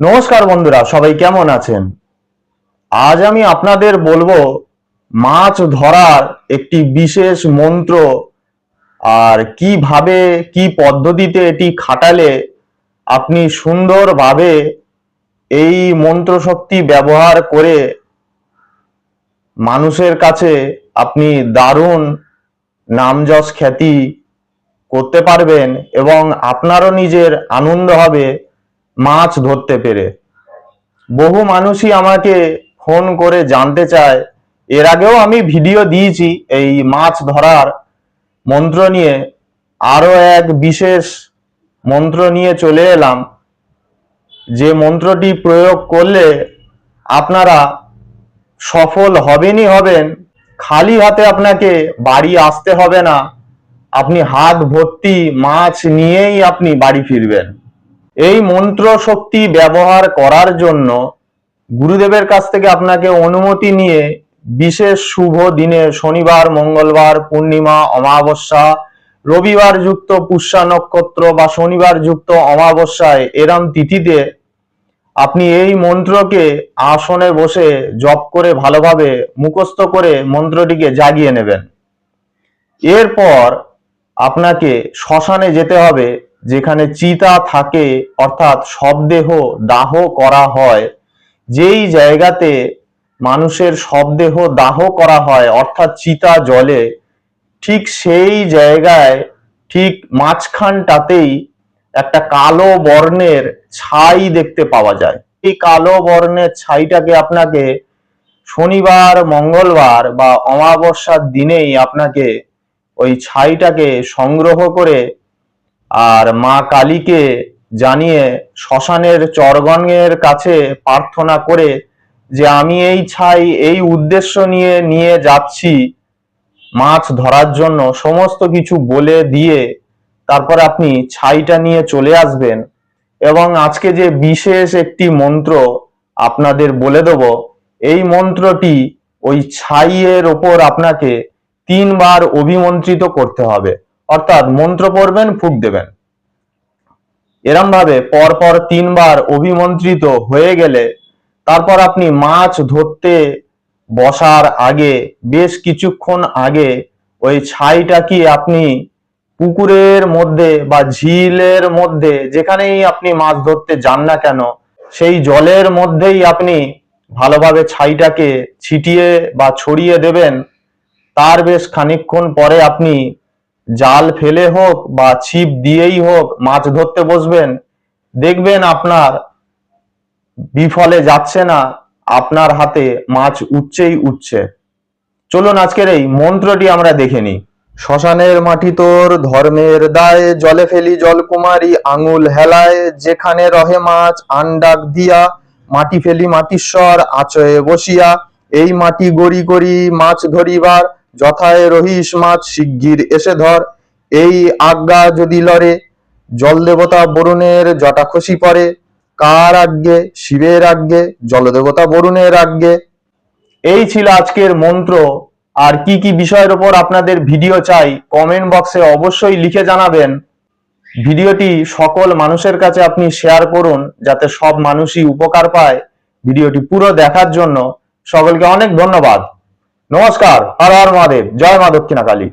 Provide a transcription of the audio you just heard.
নমস্কার বন্ধুরা, সবাই কেমন আছেন? আজ আমি আপনাদের বলব মাছ ধরার একটি বিশেষ মন্ত্র আর কীভাবে, কি পদ্ধতিতে এটি খাটালে আপনি সুন্দরভাবে এই মন্ত্র শক্তি ব্যবহার করে মানুষের কাছে আপনি দারুণ নামযশ খ্যাতি করতে পারবেন এবং আপনারও নিজের আনন্দ হবে। মাছ ধরতে পেরে। বহু মানুষই আমাকে ফোন করে জানতে চায়। এর আগেও আমি ভিডিও দিয়েছি এই মাছ ধরার মন্ত্র নিয়ে। আরও এক বিশেষ মন্ত্র নিয়ে চলে এলাম। যে মন্ত্রটি প্রয়োগ করলে আপনারা সফল হবেনই হবেন। খালি হাতে আপনাকে বাড়ি আসতে হবে না। আপনি হাত ভর্তি মাছ নিয়েই আপনি বাড়ি ফিরবেন। এই মন্ত্র শক্তি ব্যবহার করার জন্য গুরুদেবের কাছ থেকে আপনাকে অনুমতি নিয়ে বিশেষ শুভ দিনে শনিবার, মঙ্গলবার, পূর্ণিমা, অমাবস্যা, রবিবার যুক্ত পুষ্যা নক্ষত্র বা শনিবার যুক্ত অমাবস্যায় এরম তিথিতে আপনি এই মন্ত্রকে আসনে বসে জপ করে ভালোভাবে মুখস্থ করে মন্ত্রটিকে জাগিয়ে নেবেন। এরপর আপনাকে শ্মশানে যেতে হবে। যেখানে চিতা থাকে, অর্থাৎ শবদেহ দাহ করা হয়, যেই জায়গাতে মানুষের শবদেহ দাহ করা হয়, অর্থাৎ চিতা জলে, ঠিক সেই জায়গায়, ঠিক মাঝখানটাতেই একটা কালো বর্ণের ছাই দেখতে পাওয়া যায়। এই কালো বর্ণের ছাইটাকে আপনাকে শনিবার, মঙ্গলবার বা অমাবস্যার দিনেই আপনাকে ওই ছাইটাকে সংগ্রহ করে আর মা কালীকে জানিয়ে শ্মশানের চরগণের কাছে প্রার্থনা করে যে আমি এই ছাই, এই উদ্দেশ্য নিয়ে নিয়ে যাচ্ছি। মাছ ধরার জন্য সমস্ত কিছু বলে দিয়ে তারপর আপনি ছাইটা নিয়ে চলে আসবেন। এবং আজকে যে বিশেষ একটি মন্ত্র আপনাদের বলে দেব, এই মন্ত্রটি ওই ছাইয়ের ওপর আপনাকে তিনবার অভিমন্ত্রিত করতে হবে। অর্থাৎ মন্ত্র পড়বেন, ফুট দেবেন। এরম ভাবে পরপর তিনবার অভিমন্ত্রিত হয়ে গেলে তারপর আপনি মাছ ধরতে বসার আগে, বেশ কিছুক্ষণ আগে ওই ছাইটা কি আপনি পুকুরের মধ্যে বা ঝিলের মধ্যে যেখানেই আপনি মাছ ধরতে যান না কেন, সেই জলের মধ্যেই আপনি ভালোভাবে ছাইটাকে ছিটিয়ে বা ছড়িয়ে দেবেন। তার বেশ খানিকক্ষণ পরে আপনি জাল ফেলে হোক বা ছিপ দিয়েই হোক, মাছ ধরতে বসবেন, দেখবেন আপনার বিফলে যাচ্ছে না, আপনার হাতে মাছ উঠছেই উঠছে। চলুন আজকের এই মন্ত্রটি আমরা দেখে নিই। শ্মশানের মাটি তোর, ধর্মের দায় জলে ফেলি জলকুমারী, আঙুল হেলায়, যেখানে রহে মাছ, আন্ডাক দিয়া, মাটি ফেলি মাটিশ্বর আচয়ে বসিয়া, এই মাটি গড়ি গড়ি মাছ ধরিবার যথায় রহিস মাছ শিগগির এসে ধর। এই আজ্ঞা যদি লড়ে জল দেবতা বরুণের জটা খসি পড়ে। কার আজ্ঞে? শিবের আজ্ঞে, জলদেবতা বরুণের আজ্ঞে। এই ছিল আজকের মন্ত্র। আর কি কি বিষয়ের উপর আপনাদের ভিডিও চাই কমেন্ট বক্সে অবশ্যই লিখে জানাবেন। ভিডিওটি সকল মানুষের কাছে আপনি শেয়ার করুন, যাতে সব মানুষই উপকার পায় ভিডিওটি পুরো দেখার জন্য। সকলকে অনেক ধন্যবাদ। নমস্কার হর হর মহাদেব জয় মা দক্ষিণা কালী